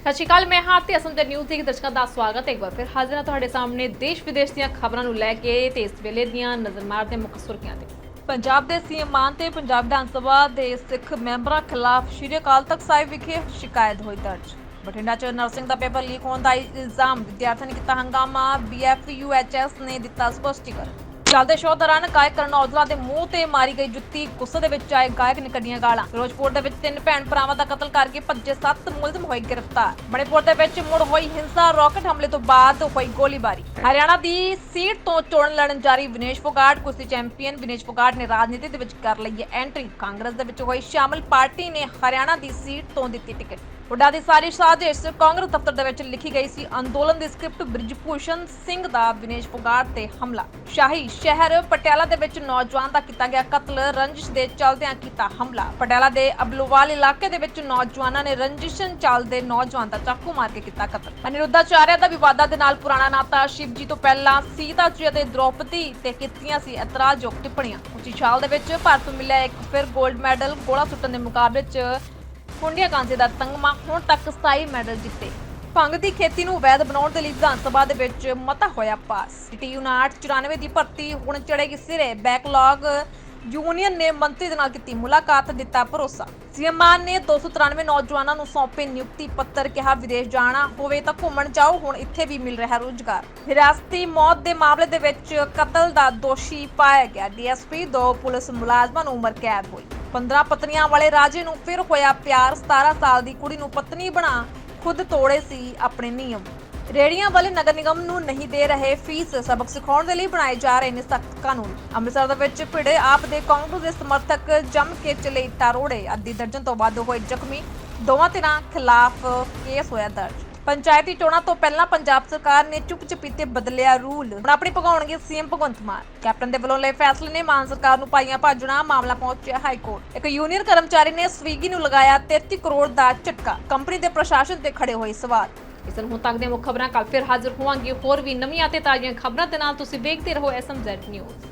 ਸਤਿ ਸ਼੍ਰੀ ਅਕਾਲ, ਮੈਂ ਹਾਂ ਤੇ ਅਸਮ ਦੇ ਨਿਊਜ਼ ਦੇ ਦਰਸ਼ਕਾਂ ਦਾ ਸਵਾਗਤ ਹੈ। ਇੱਕ ਵਾਰ ਫਿਰ ਹਾਜ਼ਰ ਹਾਂ ਤੁਹਾਡੇ ਸਾਹਮਣੇ ਦੇਸ਼ ਵਿਦੇਸ਼ ਦੀਆਂ ਖਬਰਾਂ ਨੂੰ ਲੈ ਕੇ ਤੇ ਇਸ ਵੇਲੇ ਦੀਆਂ ਨਜ਼ਰ ਮਾਰਦੇ ਮੁੱਖ ਸੁਰਖੀਆਂ ਤੇ। ਪੰਜਾਬ ਦੇ ਸੀਐਮ ਮਾਨ ਤੇ ਪੰਜਾਬ ਵਿਧਾਨ ਸਭਾ ਦੇ ਸਿੱਖ ਮੈਂਬਰਾਂ ਖਿਲਾਫ ਸ਼੍ਰੀ ਅਕਾਲ ਤਖਤ ਸਾਹਿਬ ਵਿਖੇ ਸ਼ਿਕਾਇਤ ਹੋਈ ਦਰਜ। ਬਠਿੰਡਾ ਚ ਨਰਸਿੰਗ ਦਾ ਪੇਪਰ ਲੀਕ ਹੋਣ ਦਾ ਇਲਜ਼ਾਮ, ਵਿਦਿਆਰਥੀਆਂ ਨੇ ਕੀਤਾ ਹੰਗਾਮਾ ਬੀਐਫਯੂਐਚਐਸ ਨੇ ਦਿੱਤਾ ਸਪਸ਼ਟੀਕਰਨ। ਚੱਲਦੇ ਸ਼ੋਅ ਦੌਰਾਨ ਗਾਇਕ ਕਰਨ ਔਜਲਾ ਦੇ ਮੂੰਹ ਤੇ ਮਾਰੀ ਗਈ ਜੁੱਤੀ, ਗੁੱਸੇ ਦੇ ਵਿੱਚ ਆਏ ਗਾਇਕ ਨੇ ਕੱਢੀਆਂ ਗਾਲਾਂ। ਫਿਰੋਜ਼ਪੁਰ ਦੇ ਵਿੱਚ ਤਿੰਨ ਭੈਣ ਭਰਾਵਾਂ ਦਾ ਕਤਲ ਕਰਕੇ ਭੱਜੇ ਸੱਤ ਮੁਲਜ਼ਮ ਹੋਏ ਗ੍ਰਿਫਤਾਰ। ਮਣੀਪੁਰ ਦੇ ਵਿੱਚ ਮੁੜ ਹੋਈ ਹਿੰਸਾ, ਰਾਕਟ ਹਮਲੇ ਤੋਂ ਬਾਅਦ ਹੋਈ ਗੋਲੀਬਾਰੀ। ਹਰਿਆਣਾ ਦੀ ਸੀਟ ਤੋਂ ਚੋਣ ਲੜਨ ਜਾਰੀ ਵਿਨੇਸ਼ ਫੋਗਾਟ ਕੁਸ਼ਤੀ ਚੈਂਪੀਅਨ ਵਿਨੇਸ਼ ਫੋਗਾਟ ਨੇ ਰਾਜਨੀਤੀ ਦੇ ਵਿੱਚ ਕਰ ਲਈ ਹੈ ਐਂਟਰੀ। ਕਾਂਗਰਸ ਦੇ ਵਿੱਚ ਹੋਈ ਸ਼ਾਮਲ ਪਾਰਟੀ ਨੇ ਹਰਿਆਣਾ ਦੀ ਸੀਟ ਤੋਂ ਦਿੱਤੀ ਟਿਕਟ। ਹੁੱਡਾ ਦੀ ਸਾਰੀ ਸਾਜ਼ਿਸ਼ ਕਾਂਗਰਸ ਦਫ਼ਤਰ ਦੇ ਵਿੱਚ ਲਿਖੀ ਗਈ ਸੀ ਅੰਦੋਲਨ ਦੀ ਸਕ੍ਰਿਪਟ ਬ੍ਰਿਜਭੂਸ਼ਣ ਸਿੰਘ ਦਾ ਵਿਨੇਸ਼ ਫੋਗਾਟ ਤੇ ਹਮਲਾ। ਸ਼ਾਹੀ ਸ਼ਹਿਰ ਪਟਿਆਲਾ ਦੇ ਵਿੱਚ ਨੌਜਵਾਨ ਦਾ ਕੀਤਾ ਗਿਆ ਕਤਲ, ਰੰਜਿਸ਼ ਦੇ ਚਲਦਿਆਂ ਕੀਤਾ ਹਮਲਾ। ਪਟਿਆਲਾ ਦੇ ਅਬਲੂਵਾਲ ਇਲਾਕੇ ਦੇ ਵਿੱਚ ਨੌਜਵਾਨਾਂ ਨੇ ਰੰਜਿਸ਼ਨ ਚੱਲਦੇ ਨੌਜਵਾਨ ਦਾ ਚਾਕੂ ਮਾਰ ਕੇ ਕੀਤਾ ਕਤਲ। ਅਨਿਰੁੱਧਾਚਾਰਿਆ ਦਾ ਵਿਵਾਦਾਂ ਦੇ ਨਾਲ ਪੁਰਾਣਾ ਨਾਤਾ ਸ਼ਿਵ ਜੀ ਤੋਂ ਪਹਿਲਾਂ ਸੀਤਾ ਜੀ ਅਤੇ ਦ੍ਰੋਪਦੀ ਤੇ ਕੀਤੀਆਂ ਸੀ ਇਤਰਾਜ਼ਯੋਗ ਟਿੱਪਣੀਆਂ। ਉੱਚੀ ਛਾਲ ਦੇ ਵਿੱਚ ਭਾਰਤ ਨੂੰ ਮਿਲਿਆ ਇੱਕ ਫਿਰ 골ਡ ਮੈਡਲ ਗੋਲਾ ਸੁੱਟਣ ਦੇ ਮੁਕਾਬਲੇ 'ਚ ਕੁੰਡੀਆਂ ਕਾਂਸੇ ਦਾ ਤੰਗਮਾ ਹੁਣ ਤੱਕ 27 ਮੈਡਲ ਜਿੱਤੇ। ਭੰਗ ਦੀ ਖੇਤੀ ਨੂੰ ਵੈਧ ਬਣਾਉਣ ਦੇ ਲਈ ਵਿਧਾਨ ਸਭਾ ਦੇ ਵਿੱਚ ਮਤਾ ਹੋਇਆ ਪਾਸ। ਟੀ 5994 ਦੀ ਭਰਤੀ ਹੁਣ ਚੜੇਗੀ ਸਿਰੇ। ਬੈਕਲੌਗ ਯੂਨੀਅਨ ਨੇ ਮੰਤਰੀ ਦੇ ਨਾਲ ਕੀਤੀ ਮੁਲਾਕਾਤ, ਦਿੱਤਾ ਭਰੋਸਾ। ਸੀਐਮ ਮਾਨ ਨੇ 293 ਨੌਜਵਾਨਾਂ ਨੂੰ ਸੌਂਪੇ ਨਿਯੁਕਤੀ ਪੱਤਰ, ਕਿਹਾ ਵਿਦੇਸ਼ ਜਾਣਾ ਹੋਵੇ ਤਾਂ ਘੁੰਮਣ ਜਾਓ, ਹੁਣ ਇੱਥੇ ਵੀ ਮਿਲ ਰਿਹਾ ਰੋਜ਼ਗਾਰ। ਹਿਰਾਸਤੀ ਮੌਤ ਦੇ ਮਾਮਲੇ ਦੇ ਵਿੱਚ ਕਤਲ ਦਾ ਦੋਸ਼ੀ ਪਾਇਆ ਗਿਆ। ਡੀਐਸਪੀ, ਦੋ ਪੁਲਿਸ ਮੁਲਾਜ਼ਮਾਂ ਨੂੰ ਉਮਰ ਕੈਦ ਹੋਈ। 15 ਪਤਨੀਆਂ ਵਾਲੇ ਰਾਜੇ ਨੂੰ ਫਿਰ ਹੋਇਆ ਪਿਆਰ। 17 ਸਾਲ ਦੀ ਕੁੜੀ ਨੂੰ ਪਤਨੀ ਬਣਾ ਖੁਦ ਤੋੜੇ ਸੀ ਆਪਣੇ ਨਿਯਮ। ਰੇੜੀਆਂ ਵਾਲੇ ਨਗਰ ਨਿਗਮ ਨੂੰ ਨਹੀਂ ਦੇ ਰਹੇ ਫੀਸ। ਸਬਕ ਸਿਖਾਉਣ ਦੇ ਲਈ ਬਣਾਏ ਜਾ ਰਹੇ ਨੇ ਸਖਤ ਕਾਨੂੰਨ। ਅੰਮ੍ਰਿਤਸਰ ਦੇ ਵਿੱਚ ਭਿੜੇ ਆਪ ਦੇ ਕਾਂਗਰਸ ਦੇ ਸਮਰਥਕ ਜੰਮ ਕੇ ਚਲੇ ਟਾਰੋੜੇ ਅੱਧੀ ਦਰਜਨ ਤੋਂ ਵੱਧ ਹੋਏ ਜ਼ਖਮੀ ਦੋਵਾਂ ਧਿਰਾਂ ਖਿਲਾਫ ਕੇਸ ਹੋਇਆ ਦਰਜ। ਪੰਚਾਇਤੀ ਚੋਣਾਂ ਤੋਂ ਪਹਿਲਾਂ ਪੰਜਾਬ ਸਰਕਾਰ ਨੇ ਚੁੱਪ ਬਦਲਿਆ ਰੂਲ। ਹੁਣ ਆਪਣੀ ਭਗਾਉਣਗੇ ਸੀਐਮ ਭਗਵੰਤ ਮਾਨ। ਕੈਪਟਨ ਦੇ ਵੱਲੋਂ ਲਏ ਫੈਸਲੇ ਨੇ ਮਾਨ ਸਰਕਾਰ ਨੂੰ ਪਾਈਆਂ ਭਾਜਣਾ ਮਾਮਲਾ ਪਹੁੰਚਿਆ ਹਾਈ ਕੋਰਟ ਇੱਕ ਯੂਨੀਅਨ ਕਰਮਚਾਰੀ ਨੇ ਸਵੀਗੀ ਨੂੰ ਲਗਾਇਆ 33 ਕਰੋੜ ਦਾ ਝਟਕਾ। ਕੰਪਨੀ ਦੇ ਪ੍ਰਸ਼ਾਸਨ ਤੇ ਖੜੇ ਹੋਏ ਸਵਾਲ। ਇਸ ਨੂੰ ਹੁਣ ਤੱਕ ਦੀਆਂ ਮੁੱਖ ਖਬਰਾਂ ਕੱਲ ਫਿਰ ਹਾਜ਼ਰ ਹੋਵਾਂਗੇ ਹੋਰ ਵੀ ਨਵੀਆਂ ਤੇ ਤਾਜ਼ੀਆਂ ਖਬਰਾਂ ਦੇ ਨਾਲ ਤੁਸੀਂ ਵੇਖਦੇ ਰਹੋ ਐਸਐਮਜ਼ੈਡ ਨਿਊਜ਼।